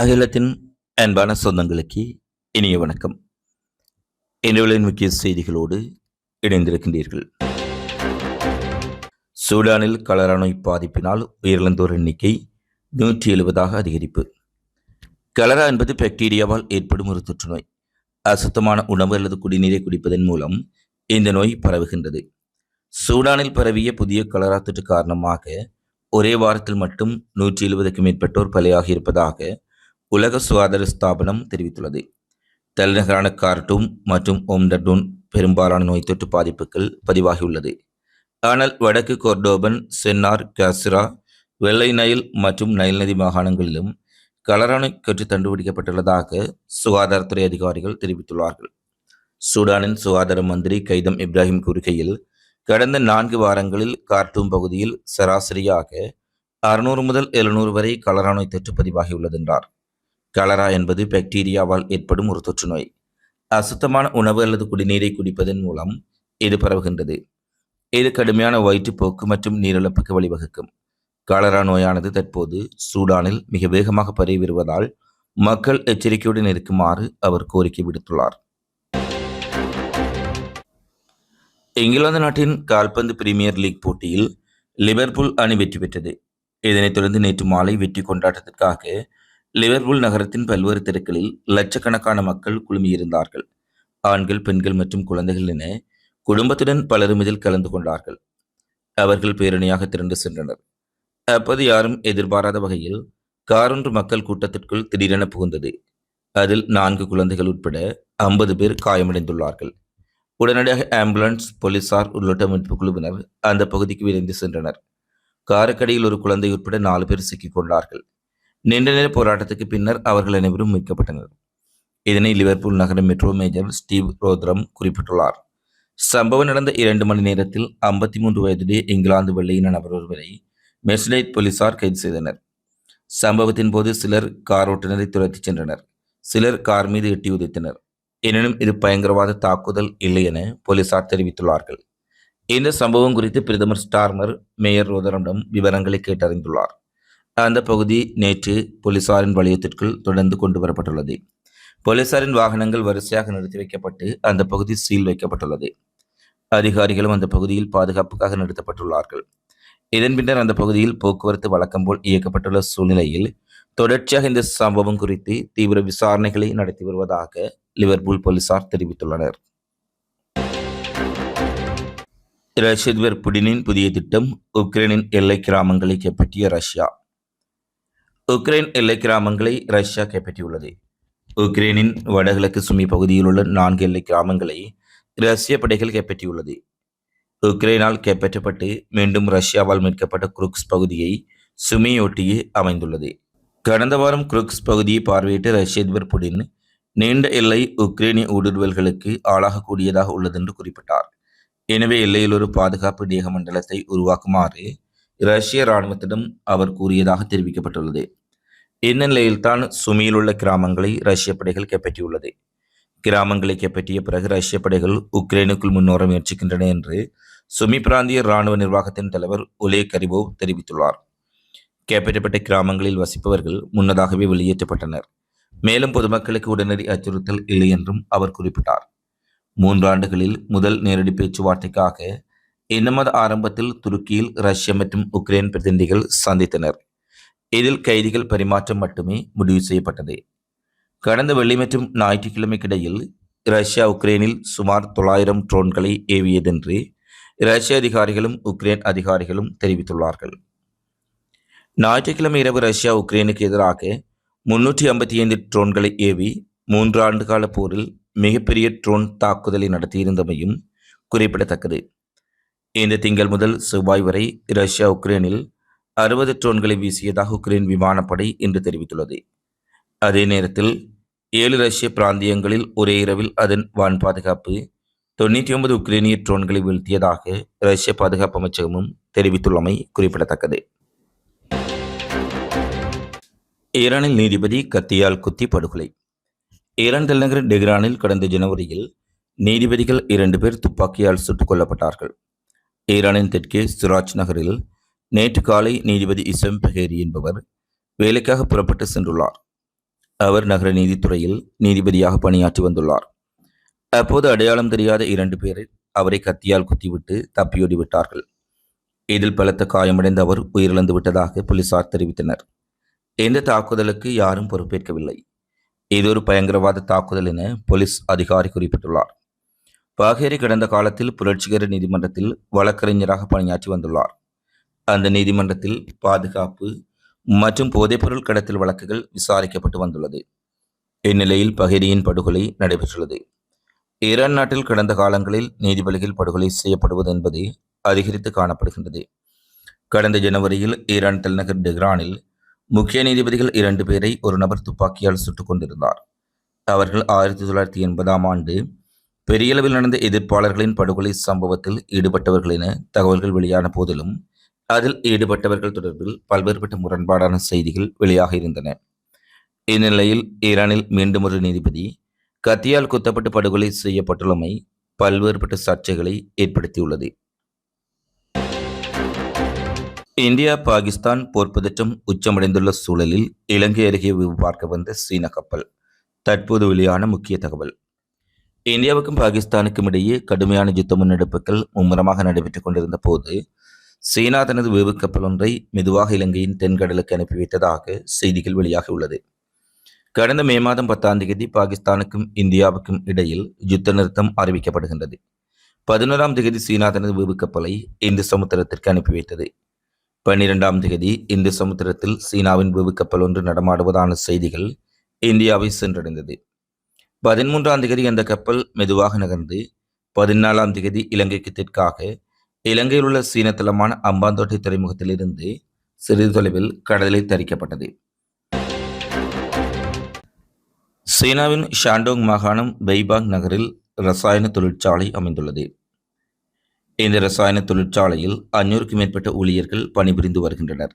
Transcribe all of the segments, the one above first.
அகிலத்தின் அன்பான சொந்தங்களுக்கு இனிய வணக்கம். இன்றைய முக்கிய செய்திகளோடு இணைந்திருக்கின்றீர்கள். சூடானில் கலரா நோய் பாதிப்பினால் உயிரிழந்தோர் எண்ணிக்கை நூற்றி எழுபதாக அதிகரிப்பு. கலரா என்பது பாக்டீரியாவால் ஏற்படும் ஒரு தொற்றுநோய். அசுத்தமான உணவு அல்லது குடிநீரை குடிப்பதன் மூலம் இந்த நோய் பரவுகின்றது. சூடானில் பரவிய புதிய கலரா தொற்று காரணமாக ஒரே வாரத்தில் மட்டும் நூற்றி எழுபதுக்கும் மேற்பட்டோர் பலியாகியிருப்பதாக இருப்பதாக உலக சுகாதார ஸ்தாபனம் தெரிவித்துள்ளது. தலைநகரான கார்டூம் மற்றும் ஓம்டடூன் பெரும்பாலான நோய் தொற்று பாதிப்புகள் பதிவாகியுள்ளது. ஆனால் வடக்கு கோர்டோபன் சென்னார் காசிரா வெள்ளை நைல் மற்றும் நைல் நதி மாகாணங்களிலும் கலரான தொற்று கண்டுபிடிக்கப்பட்டுள்ளதாக சுகாதாரத்துறை அதிகாரிகள் தெரிவித்துள்ளார்கள். சூடானின் சுகாதார மந்திரி கைதம் இப்ராஹிம் கூறுகையில் கடந்த நான்கு வாரங்களில் கார்டூம் பகுதியில் சராசரியாக அறுநூறு முதல் எழுநூறு வரை கலரா நோய் தொற்று பதிவாகியுள்ளது என்றார். கலரா என்பது பாக்டீரியாவால் ஏற்படும் ஒரு தொற்று நோய். அசுத்தமான உணவு அல்லது குடிநீரை குடிப்பதன் மூலம் இது பரவுகின்றது. இது கடுமையான வயிற்றுப்போக்கு மற்றும் நீரிழப்புக்கு வழிவகுக்கும். காலரா நோயானது தற்போது சூடானில் மிக வேகமாக பரவி வருவதால் மக்கள் எச்சரிக்கையுடன் இருக்குமாறு அவர் கோரிக்கை விடுத்துள்ளார். இங்கிலாந்து நாட்டின் கால்பந்து பிரீமியர் லீக் போட்டியில் லிவர்பூல் அணி வெற்றி பெற்றது. இதனைத் தொடர்ந்து நேற்று மாலை வெற்றி கொண்டாட்டத்திற்காக லிவர்பூல் நகரத்தின் பல்வேறு தெருக்களில் லட்சக்கணக்கான மக்கள் குழுமியிருந்தார்கள். ஆண்கள் பெண்கள் மற்றும் குழந்தைகள் என குடும்பத்துடன் பலரும் இதில் கலந்து கொண்டார்கள். அவர்கள் பேரணியாக திரண்டு சென்றனர். அப்போது யாரும் எதிர்பாராத வகையில் காரொன்று மக்கள் கூட்டத்திற்குள் திடீரென புகுந்தது. அதில் நான்கு குழந்தைகள் உட்பட ஐம்பது பேர் காயமடைந்துள்ளார்கள். உடனடியாக ஆம்புலன்ஸ் போலீசார் உள்ளிட்ட மீட்பு குழுவினர் அந்த பகுதிக்கு விரைந்து சென்றனர். காரக்கடியில் ஒரு குழந்தை உட்பட நாலு பேர் சிக்கிக்கொண்டார்கள் கொண்டார்கள் நீண்ட நேர போராட்டத்துக்கு பின்னர் அவர்கள் அனைவரும் மீட்கப்பட்டனர். இதனை லிவர்பூல் நகர மெட்ரோ மேஜர் ஸ்டீவ் ரோத்ரம் குறிப்பிட்டுள்ளார். சம்பவம் நடந்த இரண்டு மணி நேரத்தில் ஐம்பத்தி மூன்று வயதுடைய இங்கிலாந்து வெள்ளையின நபர் ஒருவரை மெஸ்லைட் போலீசார் கைது செய்தனர். சம்பவத்தின் போது சிலர் கார் ஓட்டுநரை துரத்திச் சென்றனர். சிலர் கார் மீது எட்டி உதைத்தனர். எனினும் இது பயங்கரவாத தாக்குதல் இல்லை என போலீசார் தெரிவித்துள்ளார்கள். இந்த சம்பவம் குறித்து பிரதமர் ஸ்டார்மர் மேயர் ரோதரமிடம் விவரங்களை கேட்டறிந்துள்ளார். அந்த பகுதி நேற்று போலீசாரின் வளையத்திற்குள் தொடர்ந்து கொண்டு வரப்பட்டுள்ளது. போலீசாரின் வாகனங்கள் வரிசையாக நிறுத்தி வைக்கப்பட்டு அந்த பகுதி சீல் வைக்கப்பட்டுள்ளது. அதிகாரிகளும் அந்த பகுதியில் பாதுகாப்புக்காக நிறுத்தப்பட்டுள்ளார்கள். இதன் பின்னர் அந்த பகுதியில் போக்குவரத்து வழக்கம் போல் இயக்கப்பட்டுள்ள சூழ்நிலையில் தொடர்ச்சியாக இந்த சம்பவம் குறித்து தீவிர விசாரணைகளை நடத்தி வருவதாக லிவர்பூல் போலீசார் தெரிவித்துள்ளனர். ரஷ்யத்வர் புடினின் புதிய திட்டம் உக்ரைனின் எல்லை கிராமங்களை கைப்பற்றிய ரஷ்யா. உக்ரைன் எல்லை கிராமங்களை ரஷ்யா கைப்பற்றியுள்ளது. உக்ரைனின் வடகிழக்கு சுமி பகுதியில் உள்ள நான்கு எல்லை கிராமங்களை ரஷ்ய படைகள் கைப்பற்றியுள்ளது. உக்ரைனால் கைப்பற்றப்பட்டு மீண்டும் ரஷ்யாவால் மீட்கப்பட்ட குருக்ஸ் பகுதியை சுமியொட்டியே அமைந்துள்ளது. கடந்த வாரம் குருக்ஸ் பகுதியை பார்வையிட்ட ரஷ்ய அதிபர் புடின் நீண்ட எல்லை உக்ரைனிய ஊடுருவல்களுக்கு ஆளாகக்கூடியதாக உள்ளது என்று குறிப்பிட்டார். எனவே எல்லையில் ஒரு பாதுகாப்பு தேக மண்டலத்தை உருவாக்குமாறு ரஷ்ய இராணுவத்திடம் அவர் கூறியதாக தெரிவிக்கப்பட்டுள்ளது. இந்நிலையில்தான் சுமியிலுள்ள சுமியில் உள்ள கிராமங்களை ரஷ்ய படைகள் கைப்பற்றியுள்ளது. கிராமங்களை கைப்பற்றிய பிறகு ரஷ்ய படைகள் உக்ரைனுக்குள் முன்னோர முயற்சிக்கின்றன என்று சுமி பிராந்திய இராணுவ நிர்வாகத்தின் தலைவர் ஒலே கரிபோவ் தெரிவித்துள்ளார். கைப்பற்றப்பட்ட கிராமங்களில் வசிப்பவர்கள் முன்னதாகவே வெளியேற்றப்பட்டனர். மேலும் பொதுமக்களுக்கு உடனடி அச்சுறுத்தல் இல்லை என்றும் அவர் குறிப்பிட்டார். மூன்று ஆண்டுகளில் முதல் நேரடி பேச்சுவார்த்தைக்காக இந்த ஆரம்பத்தில் துருக்கியில் ரஷ்யா மற்றும் உக்ரைன் பிரதிநிதிகள் சந்தித்தனர். இதில் கைதிகள் பரிமாற்றம் மட்டுமே முடிவு செய்யப்பட்டது. கடந்த வெள்ளி மற்றும் ஞாயிற்றுக்கிழமைக்கிடையில் ரஷ்யா உக்ரைனில் சுமார் தொள்ளாயிரம் ட்ரோன்களை ஏவியதென்று ரஷ்ய அதிகாரிகளும் உக்ரைன் அதிகாரிகளும் தெரிவித்துள்ளார்கள். ஞாயிற்றுக்கிழமை இரவு ரஷ்யா உக்ரைனுக்கு எதிராக முன்னூற்றி ஐம்பத்தி ஐந்து ட்ரோன்களை ஏவி மூன்று ஆண்டு கால போரில் மிகப்பெரிய ட்ரோன் தாக்குதலை நடத்தியிருந்தமையும் குறிப்பிடத்தக்கது. இந்த திங்கள் முதல் செவ்வாய் வரை ரஷ்யா உக்ரைனில் அறுபது ட்ரோன்களை வீசியதாக உக்ரைன் விமானப்படை இன்று தெரிவித்துள்ளது. அதே நேரத்தில் ஏழு ரஷ்ய பிராந்தியங்களில் ஒரே இரவில் அதன் வான் பாதுகாப்பு தொண்ணூற்றி ஒன்பது உக்ரைனிய ட்ரோன்களை வீழ்த்தியதாக ரஷ்ய பாதுகாப்பு அமைச்சகமும் தெரிவித்துள்ளமை குறிப்பிடத்தக்கது. ஈரானில் நீதிபதி கத்தியால் குத்தி படுகொலை. ஈரான் தலைநகர் டெஹ்ரானில் கடந்த ஜனவரியில் நீதிபதிகள் இரண்டு பேர் துப்பாக்கியால் சுட்டுக் கொல்லப்பட்டார்கள். ஈரானின் தெற்கே சிராஜ் நகரில் நேற்று காலை நீதிபதி இசம் பெஹேரி என்பவர் வேலைக்காக புறப்பட்டு சென்றுள்ளார். அவர் நகர நீதித்துறையில் நீதிபதியாக பணியாற்றி வந்துள்ளார். அப்போது அடையாளம் தெரியாத இரண்டு பேர் அவரை கத்தியால் குத்திவிட்டு தப்பியோடி விட்டார்கள். இதில் பலத்த காயமடைந்த அவர் உயிரிழந்து விட்டதாக போலீசார் தெரிவித்தனர். இந்த தாக்குதலுக்கு யாரும் பொறுப்பேற்கவில்லை. இது ஒரு பயங்கரவாத தாக்குதல் என போலீஸ் அதிகாரி குறிப்பிட்டுள்ளார். பாகேரி கடந்த காலத்தில் புரட்சிகர நீதிமன்றத்தில் வழக்கறிஞராக பணியாற்றி வந்துள்ளார். அந்த நீதிமன்றத்தில் பாதுகாப்பு மற்றும் போதைப்பொருள் கடத்தல் வழக்குகள் விசாரிக்கப்பட்டு வந்துள்ளது. இந்நிலையில் பஹேரியின் படுகொலை நடைபெற்றுள்ளது. ஈரான் நாட்டில் கடந்த காலங்களில் நீதிபதிகள் படுகொலை செய்யப்படுவது என்பது அதிகரித்து காணப்படுகின்றது. கடந்த ஜனவரியில் ஈரான் தலைநகர் டெஹ்ரானில் முக்கிய நீதிபதிகள் இரண்டு பேரை ஒரு நபர் துப்பாக்கியால் சுட்டுக் கொண்டிருந்தார். அவர்கள் ஆயிரத்தி தொள்ளாயிரத்தி எண்பதாம் ஆண்டு பெரிய அளவில் நடந்த எதிர்ப்பாளர்களின் படுகொலை சம்பவத்தில் ஈடுபட்டவர்கள் என தகவல்கள் வெளியான போதிலும் அதில் ஈடுபட்டவர்கள் தொடர்பில் பல்வேறுபட்ட முரண்பாடான செய்திகள் வெளியாக இருந்தன. இந்நிலையில் ஈரானில் மீண்டும் ஒரு நீதிபதி கத்தியால் குத்தப்பட்டு படுகொலை செய்யப்பட்டுள்ளமை பல்வேறுபட்ட சர்ச்சைகளை ஏற்படுத்தியுள்ளது. இந்தியா பாகிஸ்தான் போர் பதற்றம் உச்சமடைந்துள்ள சூழலில் இலங்கை அருகே பார்க்க வந்த சீன கப்பல் தற்போது வெளியான முக்கிய தகவல். இந்தியாவுக்கும் பாகிஸ்தானுக்கும் இடையே கடுமையான யுத்த முன்னெடுப்புகள் மும்முரமாக நடைபெற்றுக் கொண்டிருந்த போது சீனா தனது வேவு கப்பல் ஒன்றை மெதுவாக இலங்கையின் தென்கடலுக்கு அனுப்பி வைத்ததாக செய்திகள் வெளியாகியுள்ளது கடந்த மே மாதம் பத்தாம் தேதி பாகிஸ்தானுக்கும் இந்தியாவுக்கும் இடையில் யுத்த நிறுத்தம் அறிவிக்கப்படுகின்றது. பதினோராம் தேதி சீனா தனது வேவு கப்பலை இந்து சமுத்திரத்திற்கு அனுப்பி வைத்தது. பன்னிரெண்டாம் தேதி இந்து சமுத்திரத்தில் சீனாவின் வேவு கப்பல் ஒன்று நடமாடுவதான செய்திகள் இந்தியாவை சென்றடைந்தது. பதிமூன்றாம் தேதி அந்த கப்பல் மெதுவாக நகர்ந்து பதினாலாம் தேதி இலங்கைக்கு தெற்காக இலங்கையில் உள்ள சீன தளமான அம்பாந்தோட்டை துறைமுகத்திலிருந்து சிறிது தொலைவில் கடலில் தரிக்கப்பட்டது. சீனாவின் ஷாண்டோங் மாகாணம் பெய்பாங் நகரில் ரசாயன தொழிற்சாலை அமைந்துள்ளது. இந்த ரசாயன தொழிற்சாலையில் அஞ்சூறுக்கும் மேற்பட்ட ஊழியர்கள் பணிபுரிந்து வருகின்றனர்.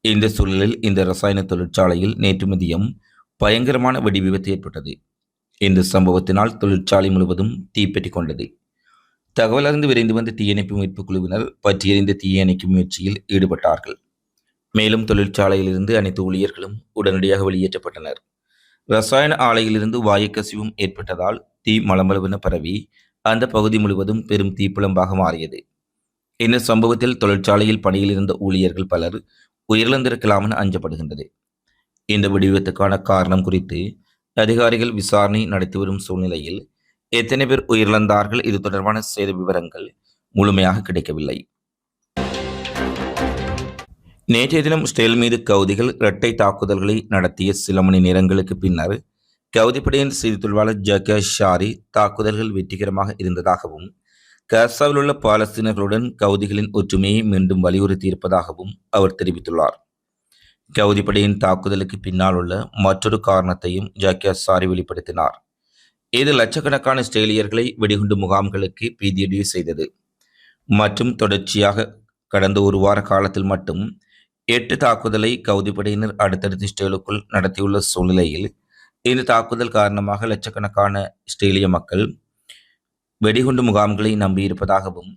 இந்த சூழலில் இந்த ரசாயன தொழிற்சாலையில் நேற்று மதியம் பயங்கரமான வெடி விபத்து ஏற்பட்டது. இந்த சம்பவத்தினால் தொழிற்சாலை முழுவதும் தீப்பற்றி கொண்டது தகவல் அறிந்து விரைந்து வந்த தீயணைப்பு மீட்பு குழுவினர் பற்றியறிந்த தீயணைக்கும் முயற்சியில் ஈடுபட்டார்கள். மேலும் தொழிற்சாலையிலிருந்து அனைத்து ஊழியர்களும் உடனடியாக வெளியேற்றப்பட்டனர். ரசாயன ஆலையிலிருந்து வாயுக்கசிவும் ஏற்பட்டதால் தீ மலமளவென பரவி அந்த பகுதி முழுவதும் பெரும் தீப்புலம்பாக மாறியது. இந்த சம்பவத்தில் தொழிற்சாலையில் பணியில் இருந்த ஊழியர்கள் பலர் உயிரிழந்திருக்கலாம் என அஞ்சப்படுகின்றது. இந்த விடுவிபத்துக்கான காரணம் குறித்து அதிகாரிகள் விசாரணை நடத்தி வரும் சூழ்நிலையில் எத்தனை பேர் உயிரிழந்தார்கள் இது தொடர்பான சேத விவரங்கள் முழுமையாக கிடைக்கவில்லை. நேற்றைய தினம் ஸ்டேல் மீது கவுதிகள் இரட்டை தாக்குதல்களை நடத்திய சில மணி நேரங்களுக்கு பின்னர் கவுதிப்படையின் செய்தி தொழிலாளர் ஜக ஷாரி தாக்குதல்கள் வெற்றிகரமாக இருந்ததாகவும் கசாவில் உள்ள பாலஸ்தீனர்களுடன் கவுதிகளின் ஒற்றுமையை மீண்டும் வலியுறுத்தியிருப்பதாகவும் அவர் தெரிவித்துள்ளார். கவுதிப்படையின் தாக்குதலுக்கு பின்னால் உள்ள மற்றொரு காரணத்தையும் ஜாக்கியா சாரி வெளிப்படுத்தினார். இது லட்சக்கணக்கான ஸ்டேலியர்களை வெடிகுண்டு முகாம்களுக்கு பீதியடைய செய்தது. மற்றும் தொடர்ச்சியாக கடந்த ஒரு வார காலத்தில் மட்டும் எட்டு தாக்குதலை கவுதிப்படையினர் அடுத்தடுத்து ஸ்டேலுக்குள் நடத்தியுள்ள சூழ்நிலையில் இந்த தாக்குதல் காரணமாக லட்சக்கணக்கான ஸ்டேலிய மக்கள் வெடிகுண்டு முகாம்களை நம்பியிருப்பதாகவும்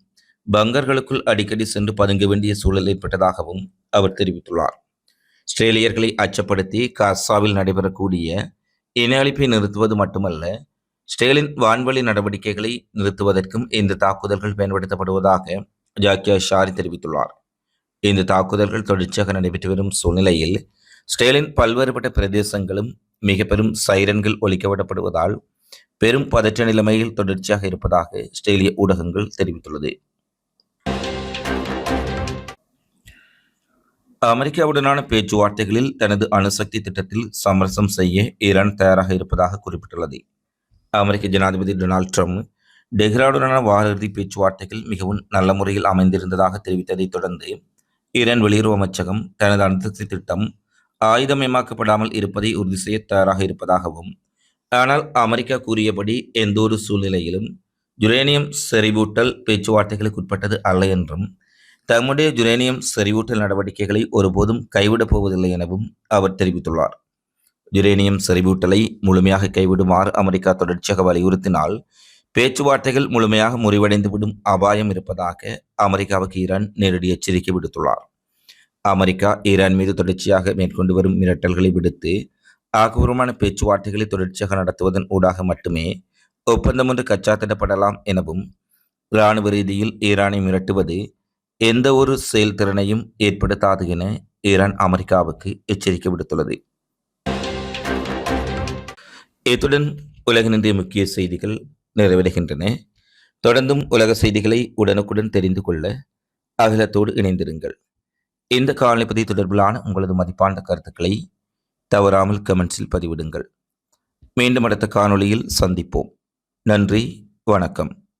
பங்கர்களுக்குள் அடிக்கடி சென்று பதுங்க வேண்டிய சூழல் ஏற்பட்டதாகவும் அவர் தெரிவித்துள்ளார். ஆஸ்திரேலியர்களை அச்சப்படுத்தி காசாவில் நடைபெறக்கூடிய இன அழிப்பை நிறுத்துவது மட்டுமல்ல ஸ்டேலின் வான்வழி நடவடிக்கைகளை நிறுத்துவதற்கும் இந்த தாக்குதல்கள் பயன்படுத்தப்படுவதாக ஜாக்கியா ஷாரி தெரிவித்துள்ளார். இந்த தாக்குதல்கள் தொடர்ச்சியாக நடைபெற்று வரும் சூழ்நிலையில் ஸ்டேலின் பல்வேறுபட்ட பிரதேசங்களும் மிக பெரும் சைரன்கள் ஒழிக்கப்படப்படுவதால் பெரும் பதற்ற நிலைமையில் தொடர்ச்சியாக இருப்பதாக ஸ்டேலிய ஊடகங்கள் தெரிவித்துள்ளது. அமெரிக்காவுடனான பேச்சுவார்த்தைகளில் தனது அணுசக்தி திட்டத்தில் சமரசம் செய்ய ஈரான் தயாராக இருப்பதாக குறிப்பிட்டுள்ளது. அமெரிக்க ஜனாதிபதி டொனால்ட் ட்ரம்ப் டெஹ்ரானுடனான வார இறுதி பேச்சுவார்த்தைகள் மிகவும் நல்ல முறையில் அமைந்திருந்ததாக தெரிவித்ததைத் தொடர்ந்து ஈரான் வெளியுறவு அமைச்சகம் தனது அணுசக்தி திட்டம் ஆயுதமயமாக்கப்படாமல் இருப்பதை உறுதி செய்ய தயாராக இருப்பதாகவும் ஆனால் அமெரிக்கா கூறியபடி எந்தவொரு சூழ்நிலையிலும் யுரேனியம் செறிவூட்டல் பேச்சுவார்த்தைகளுக்கு உட்பட்டது அல்ல என்றும் தம்முடைய ஜுரேனியம் செறிவூட்டல் நடவடிக்கைகளை ஒருபோதும் கைவிடப் போவதில்லை எனவும் அவர் தெரிவித்துள்ளார். யுரேனியம் செறிவூட்டலை முழுமையாக கைவிடுமாறு அமெரிக்கா தொடர்ச்சியாக வலியுறுத்தினால் பேச்சுவார்த்தைகள் முழுமையாக முறிவடைந்துவிடும் அபாயம் இருப்பதாக அமெரிக்காவுக்கு ஈரான் நேரடி எச்சரிக்கை விடுத்துள்ளார். அமெரிக்கா ஈரான் மீது தொடர்ச்சியாக மேற்கொண்டு வரும் மிரட்டல்களை விடுத்து ஆக்கப்பூர்வமான பேச்சுவார்த்தைகளை தொடர்ச்சியாக நடத்துவதன் ஊடாக மட்டுமே ஒப்பந்தம் ஒன்று கச்சாத்திடப்படலாம் எனவும் இராணுவ ரீதியில் ஈரானை மிரட்டுவது எந்த ஒரு செயல்திறனையும் ஏற்படுத்தாது என ஈரான் அமெரிக்காவுக்கு எச்சரிக்கை விடுத்துள்ளது. இத்துடன் உலகினுடைய முக்கிய செய்திகள் நிறைவடைகின்றன. தொடர்ந்தும் உலக செய்திகளை உடனுக்குடன் தெரிந்து கொள்ள அகிலத்தோடு இணைந்திருங்கள். இந்த காலநிலை தொடர்பிலான உங்களது மதிப்பான கருத்துக்களை தவறாமல் கமெண்ட்ஸில் பதிவிடுங்கள். மீண்டும் அடுத்த காணொளியில் சந்திப்போம். நன்றி வணக்கம்.